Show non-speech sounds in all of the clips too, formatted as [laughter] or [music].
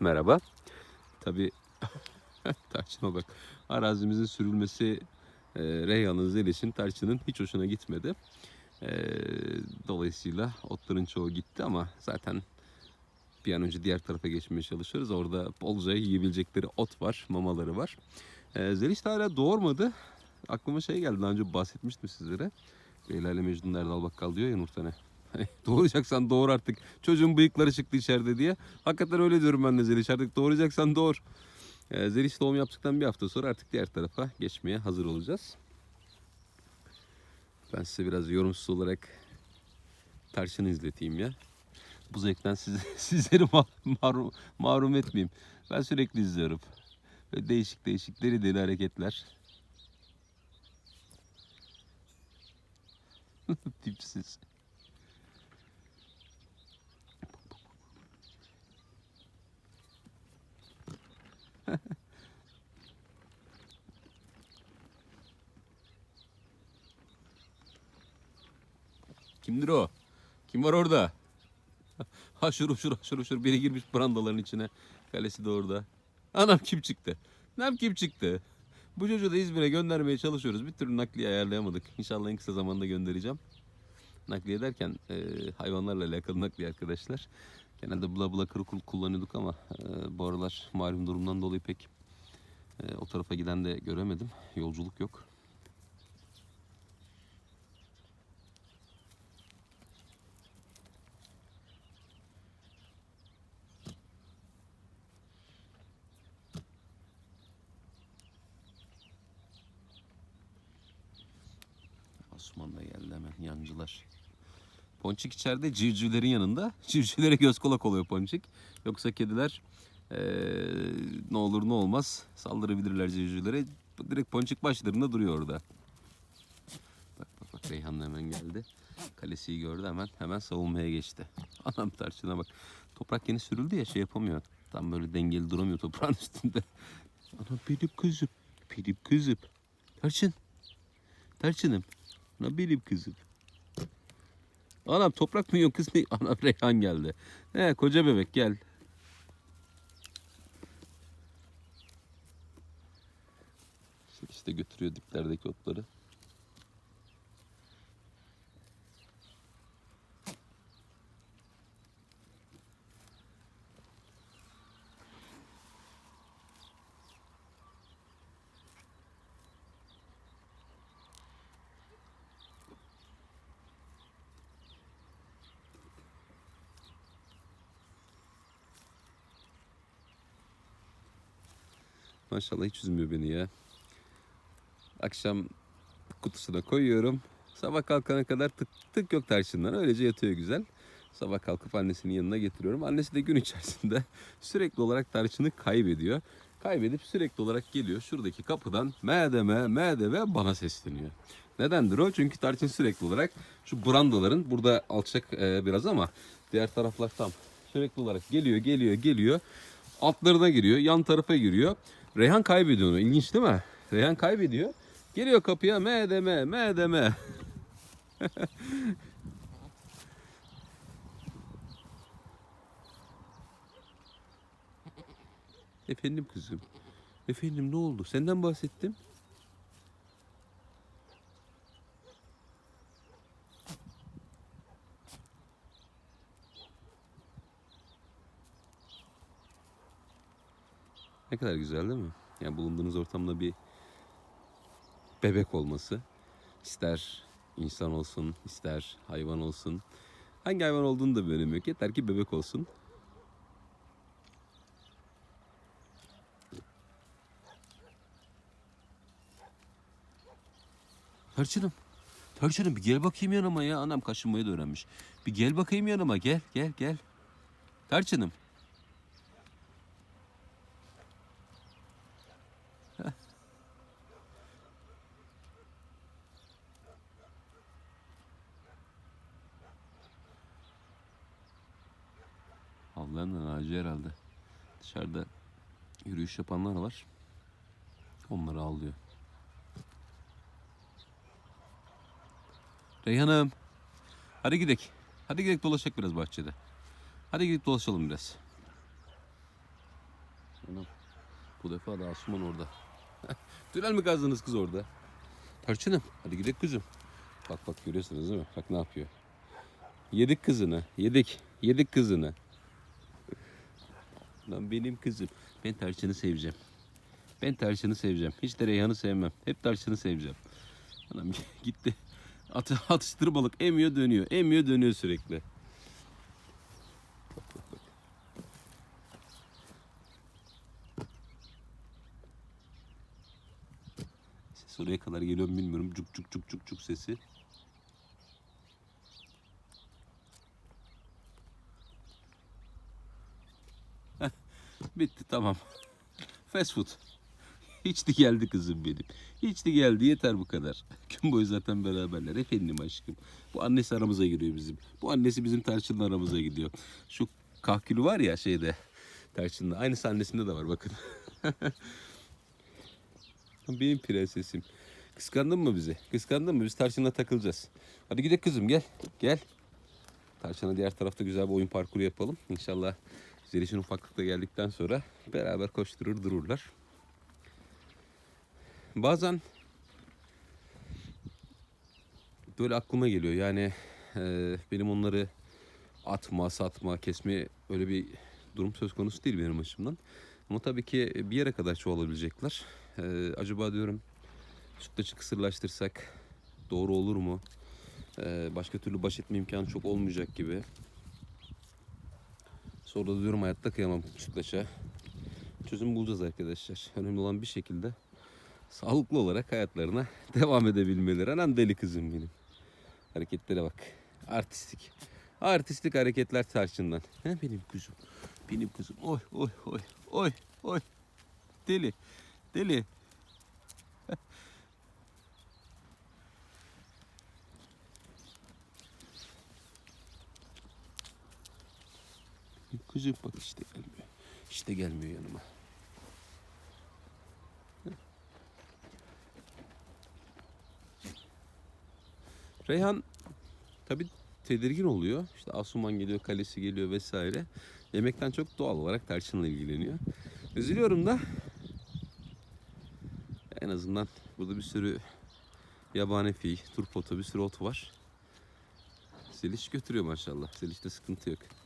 merhaba. Tabi [laughs] tarçına bak. Arazimizin sürülmesi e, Reyhan'ın, Zeliş'in, tarçının hiç hoşuna gitmedi. E, dolayısıyla otların çoğu gitti ama zaten bir an önce diğer tarafa geçmeye çalışıyoruz. Orada bolca yiyebilecekleri ot var, mamaları var. E, Zeliş hala doğurmadı. Aklıma şey geldi, daha önce bahsetmiştim sizlere. Leyla ile Mecnun Erdal Bakkal diyor ya Nurten'e. Hani [laughs] doğuracaksan doğur artık. Çocuğun bıyıkları çıktı içeride diye. Hakikaten öyle diyorum ben de Zeliş. Artık doğuracaksan doğur. Ee, Zeliş doğum yaptıktan bir hafta sonra artık diğer tarafa geçmeye hazır olacağız. Ben size biraz yorumsuz olarak tarçını izleteyim ya. Bu zevkten siz, [laughs] sizleri ma- mahrum, mahrum etmeyeyim. Ben sürekli izliyorum. Böyle değişik değişik deli deli hareketler. [laughs] Tipsiz. Kimdir o? Kim var orada? [laughs] Haşır uşur haşır uşur biri girmiş brandaların içine. Kalesi de orada. Anam kim çıktı? Nam kim çıktı? Bu çocuğu da İzmir'e göndermeye çalışıyoruz. Bir türlü nakliye ayarlayamadık. İnşallah en kısa zamanda göndereceğim. Nakliye derken e, hayvanlarla alakalı nakliye arkadaşlar. Genelde bula bula kul- kullanıyorduk ama e, bu aralar malum durumdan dolayı pek e, o tarafa giden de göremedim. Yolculuk yok. Osman geldi hemen yancılar. Ponçik içeride civcivlerin yanında. [laughs] Civcivlere göz kulak oluyor Ponçik. Yoksa kediler eee, ne olur ne olmaz saldırabilirler civcivlere. Direkt Ponçik başlarında duruyor orada. Bak bak bak Reyhan hemen geldi. Kalesiyi gördü hemen hemen savunmaya geçti. [laughs] Anam tarçına bak. Toprak yeni sürüldü ya şey yapamıyor. Tam böyle dengeli duramıyor toprağın [laughs] üstünde. Anam benim kızım. Benim kızım. Tarçın. Tarçınım. Ana benim kızım. Anam toprak mı yiyorsun kız ne? [laughs] Anam Reyhan geldi. He koca bebek gel. İşte götürüyor diplerdeki otları. Maşallah hiç üzmüyor beni ya. Akşam kutusuna koyuyorum. Sabah kalkana kadar tık tık yok tarçından. Öylece yatıyor güzel. Sabah kalkıp annesinin yanına getiriyorum. Annesi de gün içerisinde [laughs] sürekli olarak tarçını kaybediyor. Kaybedip sürekli olarak geliyor. Şuradaki kapıdan medeme medeme bana sesleniyor. Nedendir o? Çünkü tarçın sürekli olarak şu brandaların burada alçak e, biraz ama diğer taraflar tam. Sürekli olarak geliyor, geliyor, geliyor. Altlarına giriyor, yan tarafa giriyor. Reyhan kaybediyor onu. İlginç değil mi? Reyhan kaybediyor. Geliyor kapıya medeme medeme. [laughs] Efendim kızım. Efendim ne oldu? Senden bahsettim. Ne kadar güzel değil mi? Yani bulunduğunuz ortamda bir bebek olması. ister insan olsun, ister hayvan olsun. Hangi hayvan olduğunu da bir önemi yok. Yeter ki bebek olsun. Tarçınım. Tarçınım bir gel bakayım yanıma ya. Anam kaşınmayı da öğrenmiş. Bir gel bakayım yanıma. Gel gel gel. Tarçınım. Avlayanın ağacı herhalde. Dışarıda yürüyüş yapanlar var. Onları avlıyor. Reyhan'ım. Hadi gidelim. Hadi gidelim dolaşak biraz bahçede. Hadi gidip dolaşalım biraz. Anam. Bu defa da Asuman orada. [laughs] Tünel mi kazdınız kız orada? Tarçınım hadi gidelim kızım. Bak bak görüyorsunuz değil mi? Bak ne yapıyor. Yedik kızını. Yedik. Yedik kızını. Lan benim kızım. Ben tarçını seveceğim. Ben tarçını seveceğim. Hiç de reyhanı sevmem. Hep tarçını seveceğim. Anam [laughs] gitti. At, atıştır balık emiyor dönüyor. Emiyor dönüyor sürekli. Ses oraya kadar geliyor bilmiyorum. Cuk cuk cuk cuk cuk sesi. [laughs] bitti tamam. [laughs] Fast food. Hiçti geldi kızım benim. Hiçti geldi yeter bu kadar. [laughs] Gün boyu zaten beraberler. Efendim aşkım. Bu annesi aramıza giriyor bizim. Bu annesi bizim tarçınla aramıza gidiyor. Şu kahkülü var ya şeyde. Tarçınla. Aynısı annesinde de var bakın. benim prensesim. Kıskandın mı bizi? Kıskandın mı? Biz tarçınla takılacağız. Hadi gidelim kızım gel. Gel. Tarçın'a diğer tarafta güzel bir oyun parkuru yapalım. İnşallah Zeliş'in ufaklıkta geldikten sonra beraber koşturur dururlar. Bazen böyle aklıma geliyor. Yani e, benim onları atma, satma, kesme öyle bir durum söz konusu değil benim açımdan. Ama tabii ki bir yere kadar çoğalabilecekler. E, acaba diyorum sütlaçı kısırlaştırsak doğru olur mu? E, başka türlü baş etme imkanı çok olmayacak gibi. Sonra diyorum hayatta kıyamam sütlaça. Çözüm bulacağız arkadaşlar. Önemli olan bir şekilde sağlıklı olarak hayatlarına [laughs] devam edebilmeleri. Anam deli kızım benim. Hareketlere bak. Artistik. Artistik hareketler tarçından. He benim kızım. Benim kızım. Oy oy oy. Oy oy. Deli. Deli. [laughs] Kızım bak işte gelmiyor. İşte gelmiyor yanıma. Reyhan tabi tedirgin oluyor. İşte Asuman geliyor, kalesi geliyor vesaire. Yemekten çok doğal olarak tarçınla ilgileniyor. Üzülüyorum da en azından burada bir sürü yabani fiy, turp bir sürü ot var. Zeliş götürüyor maşallah. Zeliş'te sıkıntı yok.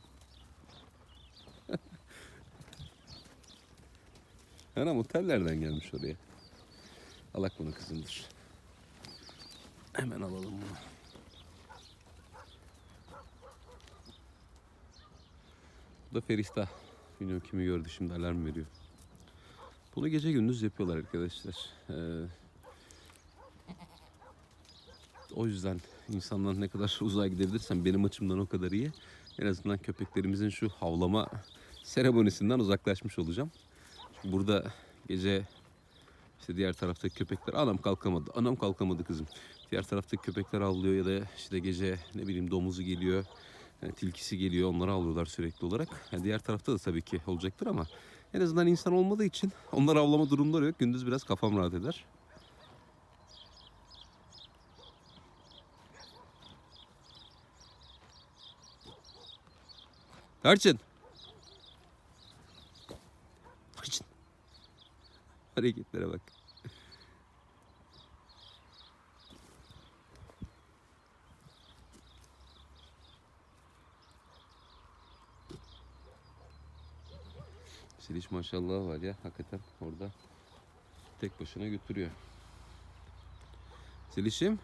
Anam otellerden gelmiş oraya. Alak bunu kızımdır. Hemen alalım bunu. Bu da Ferista. Bilmiyorum kimi gördü şimdi alarm veriyor. Bunu gece gündüz yapıyorlar arkadaşlar. Ee, o yüzden insanlar ne kadar uzağa gidebilirsem benim açımdan o kadar iyi. En azından köpeklerimizin şu havlama seremonisinden uzaklaşmış olacağım. Burada gece işte diğer taraftaki köpekler anam kalkamadı. Anam kalkamadı kızım. Diğer taraftaki köpekler avlıyor ya da işte gece ne bileyim domuzu geliyor. Yani tilkisi geliyor onları avlıyorlar sürekli olarak. Yani diğer tarafta da tabii ki olacaktır ama en azından insan olmadığı için onlar avlama durumları yok. Gündüz biraz kafam rahat eder. Tarçın. [laughs] Hareketlere bak. Siliş maşallah var ya hakikaten orada tek başına götürüyor. Zeliş'im.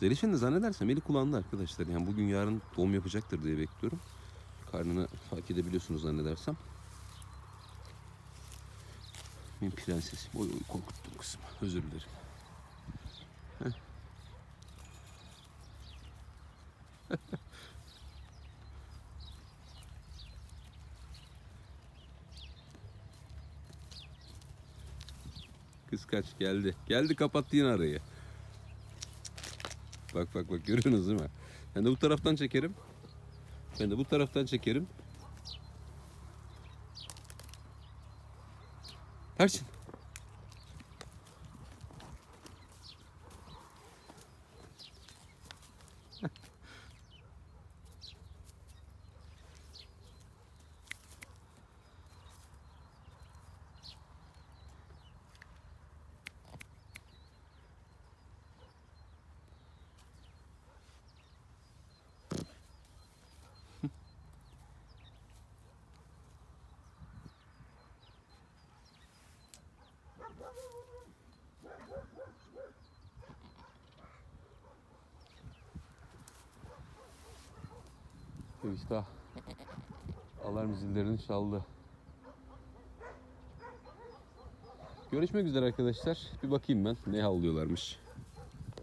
Zeliş'in de zannedersem eli kulağında arkadaşlar. Yani bugün yarın doğum yapacaktır diye bekliyorum. Karnını fark edebiliyorsunuz zannedersem. Benim prensesim. Oy oy korkuttum kızım. Özür dilerim. Heh. Kıskaç geldi. Geldi kapattı yine arayı. Bak bak bak görüyorsunuz değil mi? Ben de bu taraftan çekerim. Ben de bu taraftan çekerim. Tarçın. İşte alarm zillerini çaldı. Görüşmek üzere arkadaşlar. Bir bakayım ben ne havlıyorlarmış.